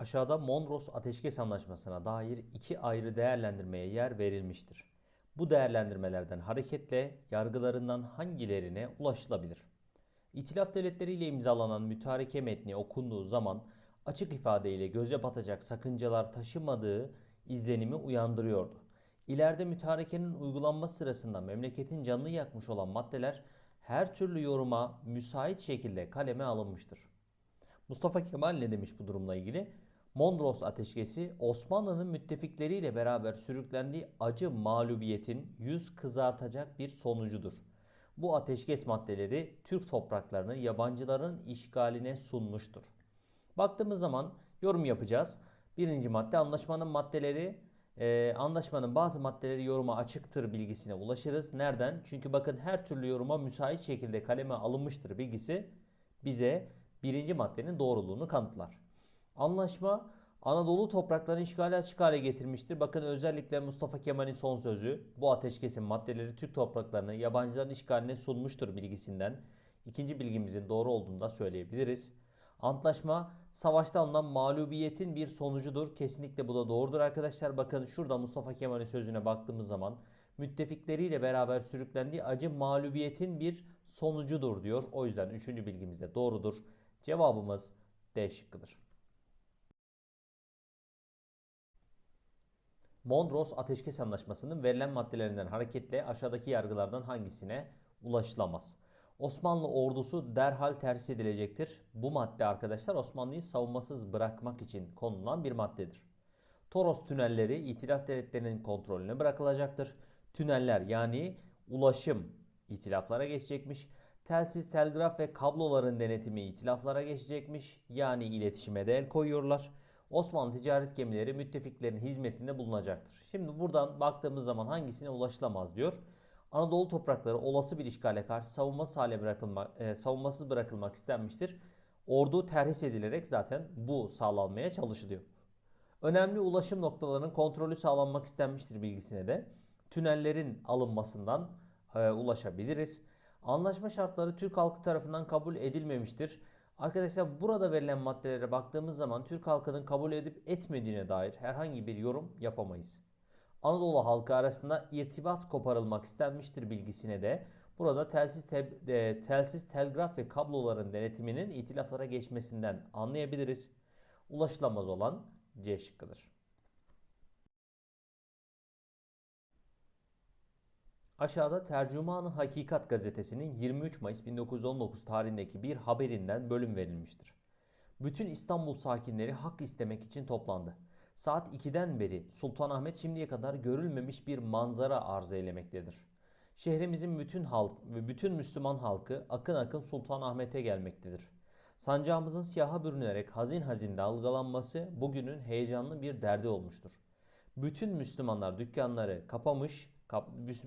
Aşağıda Mondros Ateşkes Anlaşması'na dair iki ayrı değerlendirmeye yer verilmiştir. Bu değerlendirmelerden hareketle yargılarından hangilerine ulaşılabilir? İtilaf devletleriyle imzalanan mütareke metni okunduğu zaman açık ifadeyle göze batacak sakıncalar taşımadığı izlenimi uyandırıyordu. İleride mütarekenin uygulanma sırasında memleketin canını yakmış olan maddeler her türlü yoruma müsait şekilde kaleme alınmıştır. Mustafa Kemal ne demiş bu durumla ilgili? Mondros ateşkesi Osmanlı'nın müttefikleriyle beraber sürüklendiği acı mağlubiyetin yüz kızartacak bir sonucudur. Bu ateşkes maddeleri Türk topraklarını yabancıların işgaline sunmuştur. Baktığımız zaman yorum yapacağız. Birinci madde anlaşmanın maddeleri e, anlaşmanın bazı maddeleri yoruma açıktır bilgisine ulaşırız. Nereden? Çünkü bakın her türlü yoruma müsait şekilde kaleme alınmıştır bilgisi bize birinci maddenin doğruluğunu kanıtlar. Anlaşma Anadolu topraklarını işgale açık hale getirmiştir. Bakın özellikle Mustafa Kemal'in son sözü bu ateşkesin maddeleri Türk topraklarını yabancıların işgaline sunmuştur bilgisinden ikinci bilgimizin doğru olduğunu da söyleyebiliriz. Antlaşma savaşta alınan mağlubiyetin bir sonucudur. Kesinlikle bu da doğrudur arkadaşlar. Bakın şurada Mustafa Kemal'in sözüne baktığımız zaman müttefikleriyle beraber sürüklendiği acı mağlubiyetin bir sonucudur diyor. O yüzden üçüncü bilgimiz de doğrudur. Cevabımız D şıkkıdır. Mondros Ateşkes Anlaşması'nın verilen maddelerinden hareketle aşağıdaki yargılardan hangisine ulaşılamaz? Osmanlı ordusu derhal terhis edilecektir. Bu madde arkadaşlar Osmanlı'yı savunmasız bırakmak için konulan bir maddedir. Toros tünelleri itilaf devletlerinin kontrolüne bırakılacaktır. Tüneller yani ulaşım itilaflara geçecekmiş. Telsiz, telgraf ve kabloların denetimi itilaflara geçecekmiş. Yani iletişime de el koyuyorlar. Osmanlı ticaret gemileri müttefiklerin hizmetinde bulunacaktır. Şimdi buradan baktığımız zaman hangisine ulaşılamaz diyor. Anadolu toprakları olası bir işgale karşı savunmasız hale bırakılmak, e, savunmasız bırakılmak istenmiştir. Ordu terhis edilerek zaten bu sağlanmaya çalışılıyor. Önemli ulaşım noktalarının kontrolü sağlanmak istenmiştir bilgisine de tünellerin alınmasından e, ulaşabiliriz. Anlaşma şartları Türk halkı tarafından kabul edilmemiştir. Arkadaşlar burada verilen maddelere baktığımız zaman Türk halkının kabul edip etmediğine dair herhangi bir yorum yapamayız. Anadolu halkı arasında irtibat koparılmak istenmiştir bilgisine de burada telsiz, te- e, telsiz telgraf ve kabloların denetiminin itilaflara geçmesinden anlayabiliriz. Ulaşılamaz olan C şıkkıdır. Aşağıda Tercüman-ı Hakikat gazetesinin 23 Mayıs 1919 tarihindeki bir haberinden bölüm verilmiştir. Bütün İstanbul sakinleri hak istemek için toplandı. Saat 2'den beri Sultanahmet şimdiye kadar görülmemiş bir manzara arz eylemektedir. Şehrimizin bütün halk ve bütün Müslüman halkı akın akın Sultanahmet'e gelmektedir. Sancağımızın siyaha bürünerek hazin hazin dalgalanması bugünün heyecanlı bir derdi olmuştur. Bütün Müslümanlar dükkanları kapamış, kap-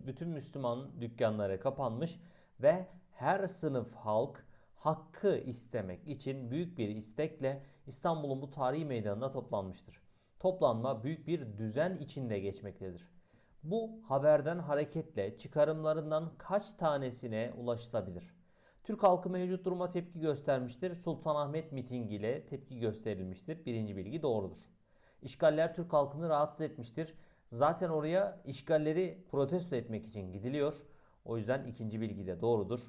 bütün Müslüman dükkanları kapanmış ve her sınıf halk hakkı istemek için büyük bir istekle İstanbul'un bu tarihi meydanına toplanmıştır. Toplanma büyük bir düzen içinde geçmektedir. Bu haberden hareketle çıkarımlarından kaç tanesine ulaşılabilir? Türk halkı mevcut duruma tepki göstermiştir. Sultanahmet mitingiyle tepki gösterilmiştir. Birinci bilgi doğrudur. İşgaller Türk halkını rahatsız etmiştir. Zaten oraya işgalleri protesto etmek için gidiliyor. O yüzden ikinci bilgi de doğrudur.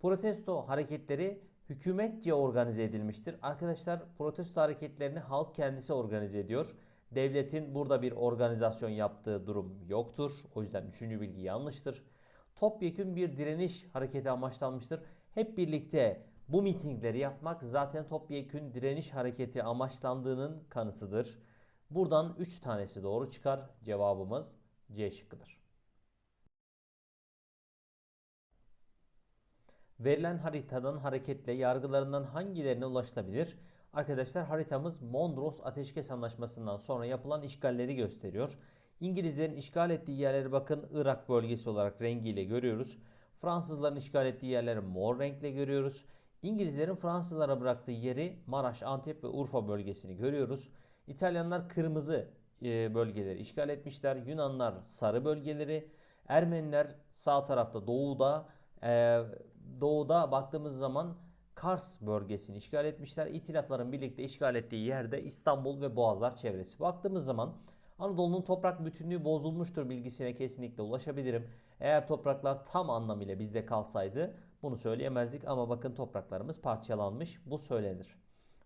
Protesto hareketleri hükümetçe organize edilmiştir. Arkadaşlar protesto hareketlerini halk kendisi organize ediyor. Devletin burada bir organizasyon yaptığı durum yoktur. O yüzden üçüncü bilgi yanlıştır. Topyekün bir direniş hareketi amaçlanmıştır. Hep birlikte bu mitingleri yapmak zaten topyekün direniş hareketi amaçlandığının kanıtıdır. Buradan 3 tanesi doğru çıkar. Cevabımız C şıkkıdır. Verilen haritadan hareketle yargılarından hangilerine ulaşılabilir? Arkadaşlar haritamız Mondros Ateşkes Anlaşması'ndan sonra yapılan işgalleri gösteriyor. İngilizlerin işgal ettiği yerleri bakın Irak bölgesi olarak rengiyle görüyoruz. Fransızların işgal ettiği yerleri mor renkle görüyoruz. İngilizlerin Fransızlara bıraktığı yeri Maraş, Antep ve Urfa bölgesini görüyoruz. İtalyanlar kırmızı e, bölgeleri işgal etmişler. Yunanlar sarı bölgeleri. Ermeniler sağ tarafta doğuda. e, Doğuda baktığımız zaman Kars bölgesini işgal etmişler. İtilafların birlikte işgal ettiği yerde İstanbul ve Boğazlar çevresi. Baktığımız zaman Anadolu'nun toprak bütünlüğü bozulmuştur bilgisine kesinlikle ulaşabilirim. Eğer topraklar tam anlamıyla bizde kalsaydı bunu söyleyemezdik ama bakın topraklarımız parçalanmış bu söylenir.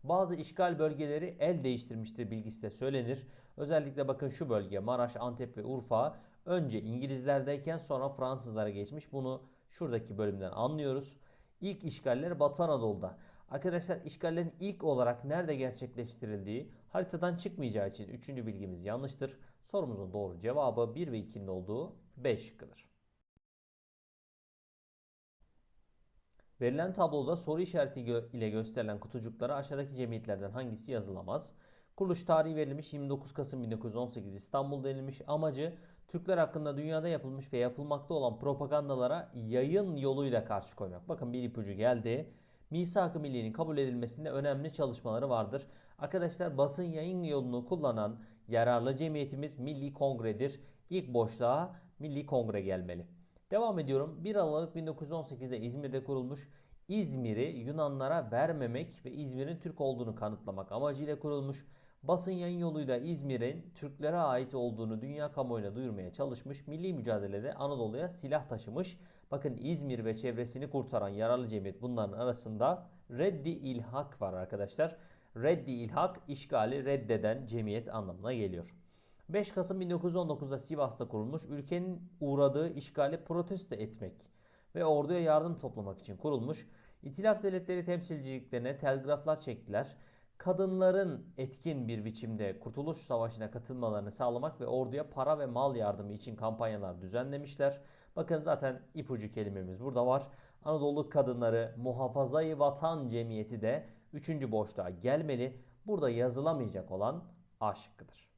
Bazı işgal bölgeleri el değiştirmiştir bilgisi de söylenir. Özellikle bakın şu bölge Maraş, Antep ve Urfa önce İngilizlerdeyken sonra Fransızlara geçmiş. Bunu şuradaki bölümden anlıyoruz. İlk işgaller Batı Anadolu'da. Arkadaşlar işgallerin ilk olarak nerede gerçekleştirildiği haritadan çıkmayacağı için üçüncü bilgimiz yanlıştır. Sorumuzun doğru cevabı 1 ve 2'nin olduğu B şıkkıdır. Verilen tabloda soru işareti ile gösterilen kutucuklara aşağıdaki cemiyetlerden hangisi yazılamaz? Kuruluş tarihi verilmiş 29 Kasım 1918 İstanbul denilmiş. Amacı Türkler hakkında dünyada yapılmış ve yapılmakta olan propagandalara yayın yoluyla karşı koymak. Bakın bir ipucu geldi. Misak-ı Milli'nin kabul edilmesinde önemli çalışmaları vardır. Arkadaşlar basın yayın yolunu kullanan yararlı cemiyetimiz Milli Kongre'dir. İlk boşluğa Milli Kongre gelmeli. Devam ediyorum. 1 Aralık 1918'de İzmir'de kurulmuş. İzmir'i Yunanlara vermemek ve İzmir'in Türk olduğunu kanıtlamak amacıyla kurulmuş. Basın yayın yoluyla İzmir'in Türklere ait olduğunu dünya kamuoyuna duyurmaya çalışmış. Milli mücadelede Anadolu'ya silah taşımış. Bakın İzmir ve çevresini kurtaran yararlı cemiyet bunların arasında Reddi İlhak var arkadaşlar. Reddi İlhak işgali reddeden cemiyet anlamına geliyor. 5 Kasım 1919'da Sivas'ta kurulmuş, ülkenin uğradığı işgali protesto etmek ve orduya yardım toplamak için kurulmuş. İtilaf devletleri temsilciliklerine telgraflar çektiler. Kadınların etkin bir biçimde Kurtuluş Savaşı'na katılmalarını sağlamak ve orduya para ve mal yardımı için kampanyalar düzenlemişler. Bakın zaten ipucu kelimemiz burada var. Anadolu Kadınları Muhafazayı Vatan Cemiyeti de 3. boşluğa gelmeli. Burada yazılamayacak olan A şıkkıdır.